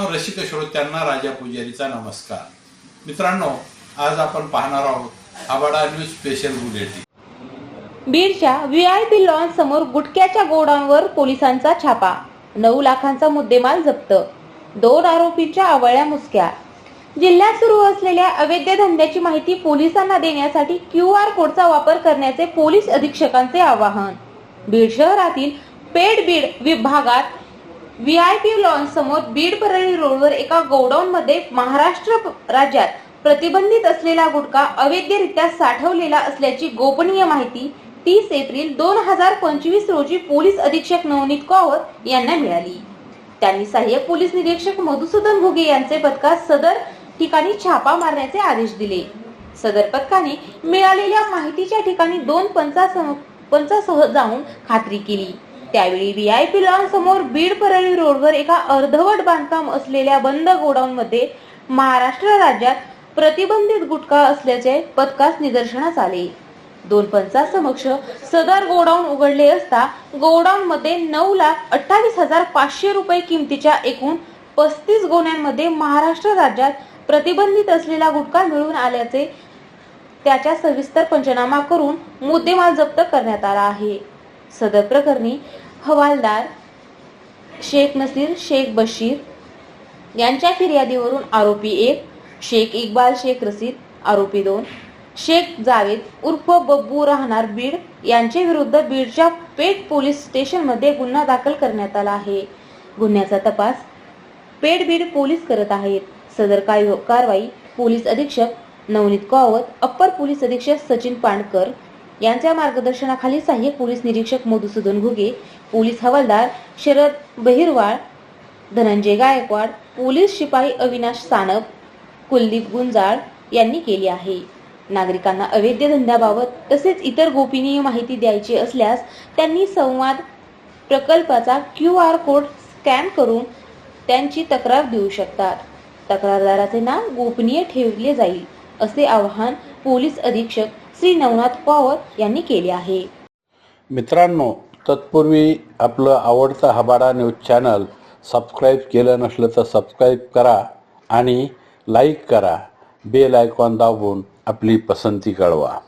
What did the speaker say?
रसिक श्रोत्यांना राजा पुजारीचा नमस्कार. मित्रांनो आज आपण पाहणार आहोत आबाडा न्यूज स्पेशल बुलेटिन. बीडच्या व्ही आय पी लॉन समोर गुटख्याच्या गोडाऊनवर पोलिसांचा छापा. नऊ लाखांचा मुद्देमाल जप्त. दोन आरोपींच्या आवळ्या मुसक्या. जिल्ह्यात सुरू असलेल्या अवैध धंद्याची माहिती पोलिसांना देण्यासाठी क्यू आर कोडचा वापर करण्याचे पोलीस अधीक्षकांचे आवाहन. बीड शहरातील पेड बीड विभागात व्ही आय पी लॉन समोर बीड परळी रोडवर एका गोडाऊन मध्ये महाराष्ट्र राज्यात प्रतिबंधित असलेला गुटखा अवैधरित्या साठवलेला असल्याची गोपनीय माहिती तीस एप्रिल दोन हजार पंचवीस रोजी पोलीस अधीक्षक नवनीत कौर यांना मिळाली. त्यांनी सहाय्यक पोलीस निरीक्षक मधुसूदन घुगे यांचे पथकास सदर ठिकाणी छापा मारण्याचे आदेश दिले. सदर पथकाने मिळालेल्या माहितीच्या ठिकाणी दोन पंचासह पंचासह जाऊन खात्री केली. त्यावेळी व्हीआयपी लॉन समोर बीड परळी रोडवर एका अर्धवट बांधकाम असलेल्या बंद गोडाऊन मध्ये महाराष्ट्र राज्यात प्रतिबंधित गुटखा असल्याचे पथकास निदर्शनास आले. दोन पंचासमक्ष सदर गोडाऊन उघडले असता गोडाऊन मध्ये नऊ लाख अठ्ठावीस हजार पाचशे रुपये किमतीच्या एकूण पस्तीस गोण्यांमध्ये महाराष्ट्र राज्यात प्रतिबंधित असलेला गुटखा मिळून आल्याचे त्याच्या सविस्तर पंचनामा करून मुद्देमाल जप्त करण्यात आला आहे. सदर प्रकरणी हवालदार शेख नसीर शेख बशीर यांच्या फिर्यादीवरून आरोपी एक शेख इक्बाल शेख रसीद आरोपी दोन शेख जावेद उर्फ बब्बू राहणार बीड यांचे विरुद्ध बीडच्या पेठ पोलीस स्टेशनमध्ये गुन्हा दाखल करण्यात आला आहे. गुन्ह्याचा तपास पेठ बीड पोलीस करत आहेत. सदर काय- कारवाई पोलीस अधीक्षक नवनीत कावत अप्पर पोलीस अधीक्षक सचिन पांडकर यांच्या मार्गदर्शनाखाली सहाय्यक पोलीस निरीक्षक मधुसूदन घुगे पोलीस हवालदार शरद बहिरवाळ धनंजय गायकवाड पोलीस शिपाई अविनाश सानप कुलदीप गुंजाळ यांनी केली आहे. नागरिकांना अवैध धंद्याबाबत तसेच इतर गोपनीय माहिती द्यायची असल्यास त्यांनी संवाद प्रकल्पाचा क्यू आर कोड स्कॅन करून त्यांची तक्रार देऊ शकतात. तक्रारदाराचे नाव गोपनीय ठेवले जाईल. असे आवाहन पोलीस अधीक्षक श्री नवनाथ पवार यांनी केले आहे. मित्रांनो तत्पूर्वी आपलं आवडतं हबाडा न्यूज चॅनल सबस्क्राईब केलं नसलं तर सबस्क्राईब करा आणि लाईक करा. बेल आयकॉन दाबून आपली पसंती कळवा.